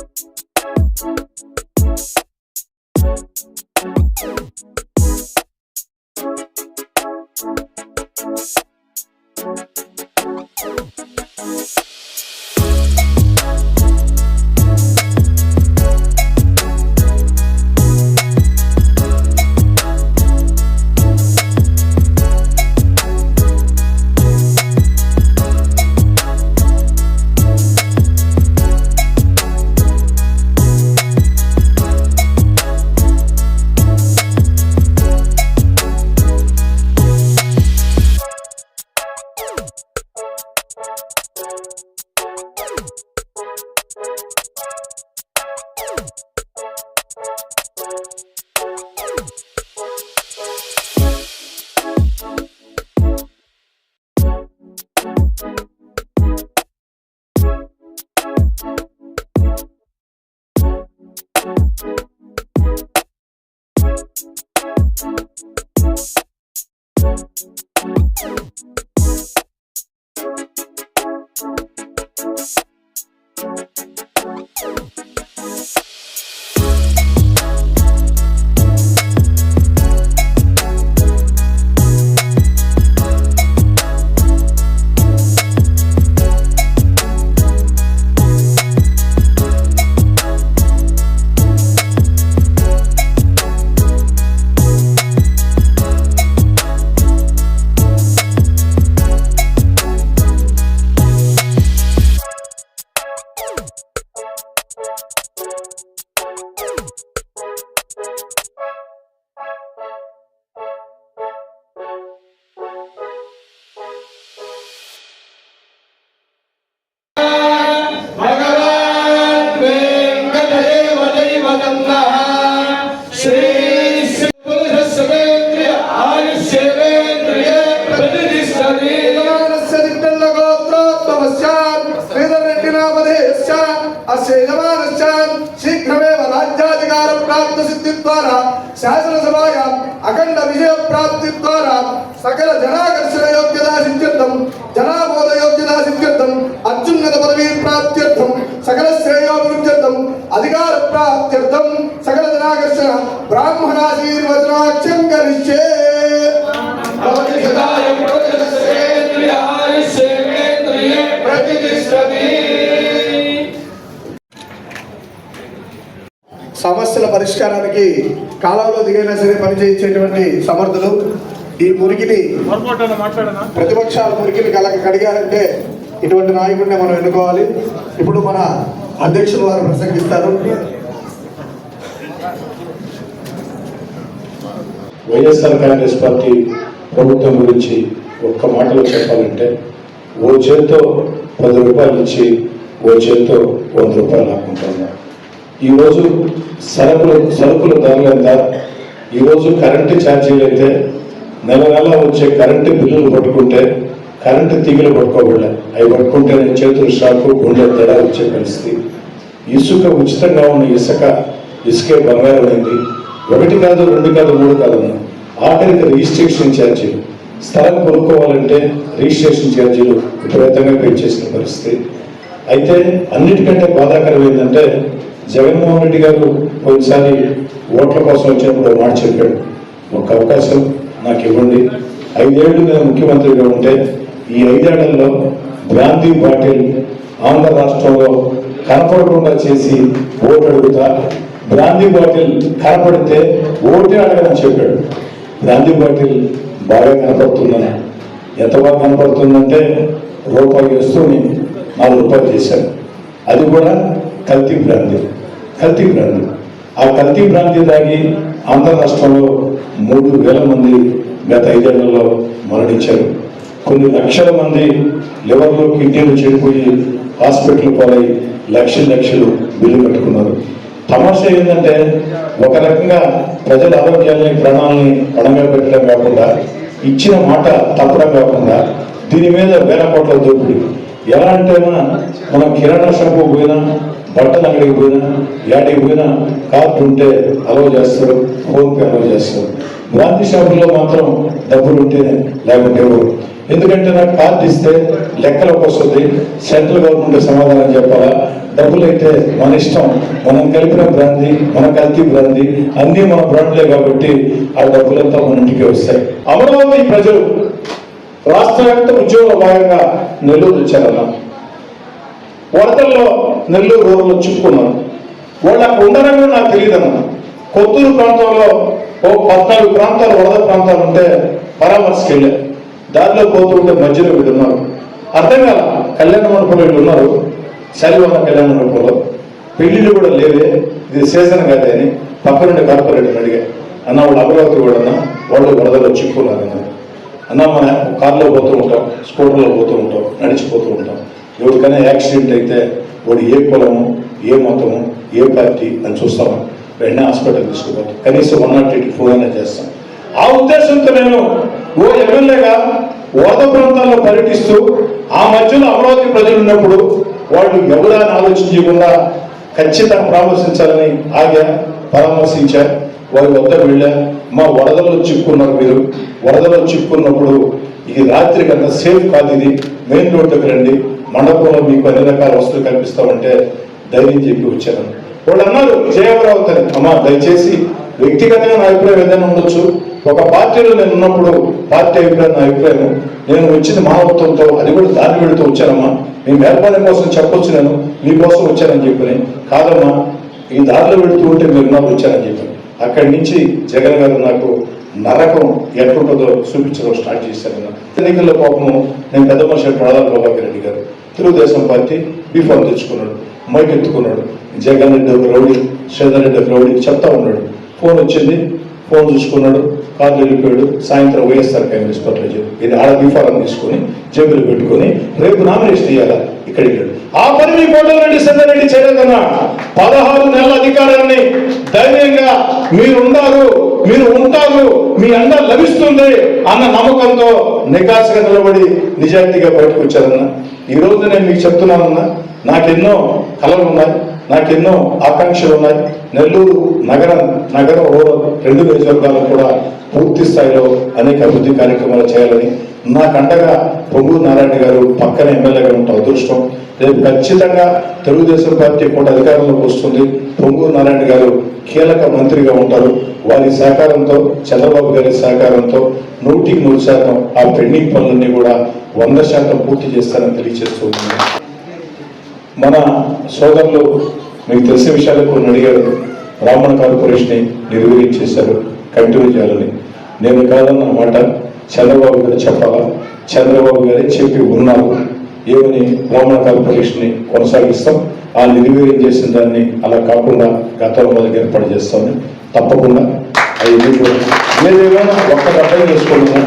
Thank you. Sridhar Reddy నామధేయస్య శీఘ్రమేవ రాజ్యాధికార ప్రాప్త సిద్ధి ద్వారా శాసనసభాయా అఖండ విజయ ప్రాప్తి ద్వారా సకల జనాకర్షణ యోగ్యతా సిద్ధ్యర్థం జనాబోధ యోగ్యతా సిద్ధ్యర్థం అత్యున్నత పదవీ ప్రాప్త్యర్థం సకల శ్రేయోభివృద్ధ్యర్థం అధికార ప్రాప్త్యర్థం సకల జనాకర్షణ బ్రాహ్మణాశీర్వచనాఖ్యం కరిష్యే సమస్యల పరిష్కారానికి కాలంలో దిగైనా సరే పనిచేయించేటువంటి సమర్థులు ఈ మురికిని ప్రతిపక్షాల మురికిని కలగ కడిగారంటే ఇటువంటి నాయకుడిని మనం ఎన్నుకోవాలి. ఇప్పుడు మన అధ్యక్షులు వారు ప్రసంగిస్తారు. వైఎస్ఆర్ కాంగ్రెస్ పార్టీ ప్రభుత్వం గురించి ఒక్క మాటలో చెప్పాలంటే ఓ చేత్తో పది రూపాయలు ఇచ్చి ఓ చేత్తో వంద రూపాయలు లాక్కుంటున్నారు ఈరోజు సరుకులు సరుకుల ధరలు ఎంత? ఈరోజు కరెంటు ఛార్జీలు అయితే నెల నెల వచ్చే కరెంటు బిల్లులు పట్టుకుంటే కరెంటు తీగలు పట్టుకోకూడదు. అవి పట్టుకుంటే నేను చేతులు షాకు గుండె తేడా వచ్చే పరిస్థితి. ఇసుక ఉచితంగా ఉన్న ఇసుక ఇసుకే బంగారం అయింది ఒకటి కాదు రెండు కాదు మూడు కాదు ఆఖరికి రిజిస్ట్రేషన్ ఛార్జీలు. స్థలం కొనుక్కోవాలంటే రిజిస్ట్రేషన్ ఛార్జీలు విపరీతంగా పెంచేసిన పరిస్థితి. అయితే అన్నిటికంటే బాధాకరం ఏంటంటే జగన్మోహన్ రెడ్డి గారు ఒకసారి ఓట్ల కోసం వచ్చినప్పుడు మాట చెప్పాడు. ఒక అవకాశం నాకు ఇవ్వండి. ఐదేళ్ళు నేను ముఖ్యమంత్రిగా ఉంటే ఈ ఐదేళ్ళలో గాంధీ పాటిల్ ఆంధ్ర రాష్ట్రంలో కనపడకుండా చేసి ఓటు అడుగుతా గాంధీ పాటిల్ కనపడితే ఓటే అడగని చెప్పాడు. గాంధీ పాటిల్ బాగా కనపడుతుందని. ఎంత బాగా కనపడుతుందంటే రూపాయి వస్తువుని నాలుగు రూపాయలు చేశాను అది కూడా కల్తీ బ్రాంతి కల్తీ బ్రాంతి ఆ కల్తీ బ్రాంతి తాగి ఆంధ్ర రాష్ట్రంలో మూడు వేల మంది గత ఐదేళ్ళలో మరణించారు. కొన్ని లక్షల మంది లివర్లో కిడ్నీలు చెడిపోయి హాస్పిటల్ పాలై లక్షలు లక్షలు బిల్లు కట్టుకున్నారు. తమాషా ఏంటంటే ఒక రకంగా ప్రజల ఆరోగ్యాన్ని ప్రాణాలని పణంగా పెట్టడం కాకుండా ఇచ్చిన మాట తప్పడం కాకుండా దీని మీద వేల కోట్ల దోపిడీ. ఎలా అంటే మనం కిరాణా షాపు పోయినా బట్టల అంగడికి పోయినా యాడికి పోయినా కార్డు ఉంటే అలవ్ చేస్తారు ఫోన్పే అలవ్ చేస్తారు. గాంధీ షాపుల్లో మాత్రం డబ్బులు ఉంటేనే లేకుంటే ఎందుకంటే నాకు కార్డు ఇస్తే లెక్కలకు వస్తుంది సెంట్రల్ గవర్నమెంట్ సమాధానం చెప్పాలా? డబ్బులు అయితే మన ఇష్టం మనం కలిపిన బ్రాంది మన కల్తీ బ్రాంది అన్నీ మన బ్రాండ్లే కాబట్టి ఆ డబ్బులంతా మన ఇంటికి వస్తాయి. అమరావతి ప్రజలు రాష్ట్ర వ్యాప్త ఉద్యోగ భాగంగా నెల్లూరు వచ్చారన్న వరదల్లో నెల్లూరు రోడ్లు చిక్కుకున్నారు వాళ్ళు అక్కడ ఉండరని నాకు తెలియదన్న. కొత్తూరు ప్రాంతంలో ఓ పద్నాలుగు ప్రాంతాలు వరద ప్రాంతాలు ఉంటే పరామర్శకి వెళ్ళా దారిలో పోతుంటే ఉంటే మధ్యలో వీళ్ళు ఉన్నారు. అర్థం కాల కళ్యాణ మండపంలో వీళ్ళు ఉన్నారు. శాలివాన కళ్యాణ మండపంలో. పెళ్ళిళ్ళు కూడా లేవే. ఇది సీజన్ కాదే అని పక్కనుండి కార్పొరేటర్ అడిగా. అన్న వాళ్ళు అమరావతి కూడా అన్న. వాళ్ళు వరదలో చిక్కున్నారన్నారు అన్న మన కార్లో పోతూ ఉంటాం స్కూటర్లో పోతూ ఉంటాం నడిచిపోతూ ఉంటాం. ఎవరికైనా యాక్సిడెంట్ అయితే వాడు ఏ కులము ఏ మతము ఏ పార్టీ అని చూస్తాము? వెంటనే హాస్పిటల్ తీసుకుపోతాం. కనీసం వన్ నాట్ ఎయిట్ ఫోర్ అయినా చేస్తాం. ఆ ఉద్దేశంతో నేను ఓ ఎమ్మెల్యేగా వరద ప్రాంతాల్లో పర్యటిస్తూ ఆ మధ్యలో అమరావతి ప్రజలు ఉన్నప్పుడు వాళ్ళు ఎవరైనా ఆలోచించకుండా ఖచ్చితంగా పరామర్శించాలని ఆగా పరామర్శించారు. వారి వద్ద వెళ్ళా మా వరదల్లో చిక్కున్నారు మీరు. వరదలో చిక్కున్నప్పుడు ఇది రాత్రి కన్నా సేఫ్ కాదు ఇది. మెయిన్ రోడ్ దగ్గర రండి. మండపంలో మీకు అన్ని రకాల వస్తువులు కనిపిస్తామంటే ధైర్యం చెప్పి వచ్చాను. వాళ్ళు అన్నారు జయవరావత్ అని అమ్మా దయచేసి వ్యక్తిగతంగా నా అభిప్రాయం ఏదైనా ఉండొచ్చు. ఒక పార్టీలో నేను ఉన్నప్పుడు పార్టీ అభిప్రాయం నా అభిప్రాయం నేను వచ్చింది మానవత్వంతో అది కూడా దారి వెళుతూ వచ్చానమ్మా. మీ మేల్పాలెం కోసం చెప్పొచ్చు నేను. మీకోసం వచ్చానని చెప్పని కాదమ్మా ఈ దారిలో వెళుతూ ఉంటే మీరు నాకు వచ్చారని చెప్పాను. అక్కడి నుంచి జగన్ గారు నాకు నరకం ఎట్లుంటుందో చూపించడం స్టార్ట్ చేశాను ఎన్నికల్లో పాపము నేను పెద్ద మనిషి ప్రధాన Prabhakar Reddy garu. Telugu Desam party B form తెచ్చుకున్నాడు మైక్ ఎత్తుకున్నాడు జగన్ రెడ్డి ఒక రౌడీ శ్రీధర్ రెడ్డి ఒక రౌడీ చెప్తా ఉన్నాడు. ఫోన్ వచ్చింది ఫోన్ చూసుకున్నాడు కార్ వెళ్ళిపోయాడు సాయంత్రం వైఎస్ఆర్ కాంగ్రెస్ పార్టీలో చెప్పి ఇది ఆడ బీఫారం తీసుకొని జేబులు పెట్టుకొని రేపు నామినేషన్ ఇవ్వాలా ఇక్కడ వెళ్ళాడు ఆ పని మీ కోటరెడ్డి రెడ్డి చేయలేదన్నా పదహారు నెలల అధికారాన్ని ధైర్యంగా మీరున్నారు మీరు ఉంటారు మీ అండ లభిస్తుంది అన్న నమ్మకంతో నికాసుగా నిలబడి నిజాయితీగా బయటకు వచ్చారన్న. ఈ రోజు నేను మీకు చెప్తున్నానన్నా నాకెన్నో కళలు ఉన్నాయి నాకెన్నో ఆకాంక్షలు ఉన్నాయి. నెల్లూరు నగరం నగరం రెండు నియోజకవర్గాలు కూడా పూర్తి స్థాయిలో అనేక అభివృద్ధి కార్యక్రమాలు చేయాలని నాకండగా అండగా పొంగూరు నారాయణ గారు పక్కన ఎమ్మెల్యేగా ఉంటాం అదృష్టం. రేపు ఖచ్చితంగా తెలుగుదేశం పార్టీ కూడా అధికారంలోకి వస్తుంది. పొంగూరు నారాయణ గారు కీలక మంత్రిగా ఉంటారు. వారి సహకారంతో చంద్రబాబు గారి సహకారంతో నూటికి నూరు శాతం ఆ పెండింగ్ పనులన్నీ కూడా వంద శాతం పూర్తి చేస్తారని తెలియజేస్తూ మన సోదరులు మీకు తెలిసిన విషయాలు కొన్ని అడిగారు. బ్రాహ్మణ కార్పొరేషన్ నిర్వీర్యం చేశారు. కంటిన్యూ చేయాలని. నేను కాదన్న మాట చంద్రబాబు గారు చెప్పాలా? చంద్రబాబు గారే చెప్పి ఉన్నారు. ఏమని బ్రాహ్మణ కార్పొరేషన్ని కొనసాగిస్తాం? ఆ నిర్వీర్యం చేసిన దాన్ని అలా కాకుండా గతంలో మొదలు ఏర్పాటు చేస్తామని తప్పకుండా అది మీకు ఏదేమైనా ఒక్క అర్థం చేసుకుంటున్నా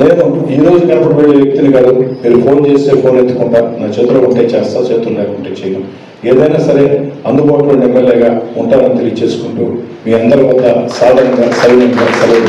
నేను ఈ రోజు కనపడబోయే వ్యక్తిని కాదు. మీరు ఫోన్ చేస్తే ఫోన్ ఎత్తుకుంటా. నా చేతిలో ఉంటే చేస్తా చేతులు లేకుంటే చేయను. ఏదైనా సరే అందుబాటులో ఎమ్మెల్యేగా ఉంటానని తెలియజేసుకుంటూ మీ అందరి వద్ద సాధారణంగా సరైన సెలవు